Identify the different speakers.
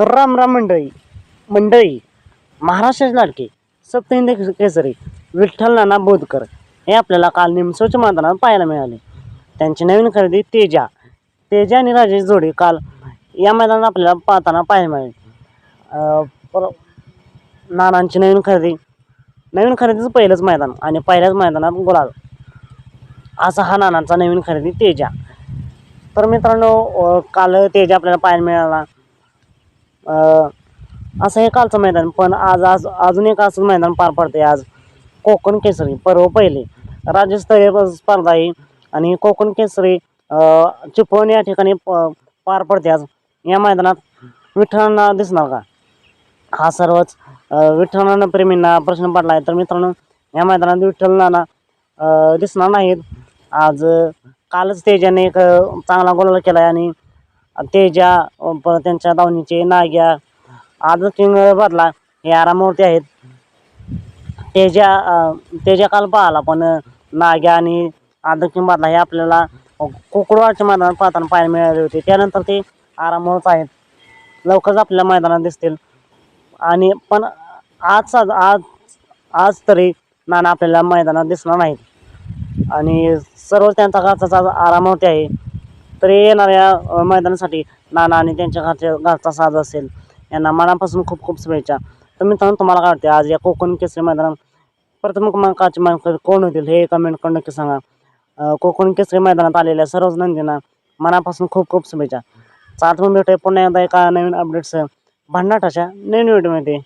Speaker 1: तर राम राम मंडळी मंडळी महाराष्ट्राचे लाडके सप्तहिंद केसरी विठ्ठल नाना बोधकर हे आपल्याला काल निमसोच्या मैदानात पाहायला मिळाले. त्यांची नवीन खरेदी तेजा तेजा आणि राजेश जोडी काल या मैदानात आपल्याला पाहताना पाहायला मिळाले. पर नानांची नवीन खरेदी नवीन खरेदीचं पहिलंच मैदान आणि पहिल्याच मैदानात गुलाल. असा हा नानांचा नवीन खरेदी तेजा. तर मित्रांनो काल तेजा आपल्याला पाहायला मिळाला. असं हे कालचं मैदान पण आज आज अजून एक असं मैदान पार पडते आज. कोकण केसरी पर्व पहिले. राज्यस्तरीय स्पर्धा आहे आणि कोकण केसरी अं, चिपळूण या ठिकाणी प- पार पडते आज. या मैदानात विठ्ठलांना दिसणार का? हा सर्वच विठ्ठलांना प्रेमींना प्रश्न पडला आहे. तर मित्रांनो या मैदानात विठ्ठलांना दिसणार नाहीत. आज कालच तेजाने एक चांगला गोल केला आहे आणि तेजा परत त्यांच्या दावणीचे नाग्या आज किंग बदला हे आरामावरती आहेत. तेजा तेजा काल पाहिला पण नाग्या आणि आदर किंग बदला हे आपल्याला कुकडवाच्या मैदानात पाहताना पाहायला मिळाले होते. त्यानंतर ते आरामावरच आहेत. लवकरच आपल्या मैदानात दिसतील. आणि पण आज आज आज तरी नाना आपल्याला मैदानात दिसणार नाहीत. आणि सर्व त्यांचा काचाचा आरामवती आहे. तर येणाऱ्या मैदानासाठी. नाना आणि त्यांच्या घरच्या घरचा साज असेल. यांना मनापासून खूप खूप शुभेच्छा. तर मित्रांनो तुम्हाला काय वाटते आज या कोकण केसरी मैदानात प्रथम क्रमांकाचे मानकरी कोण होतील हे कमेंट करून नक्की सांगा. कोकण केसरी मैदानात आलेल्या सर्वच नंदींना मनापासून खूप खूप शुभेच्छा. चालत मग भेटूया पुन्हा एकदा एका नवीन अपडेट्स भन्नाटाच्या नवीन व्हिडिओमध्ये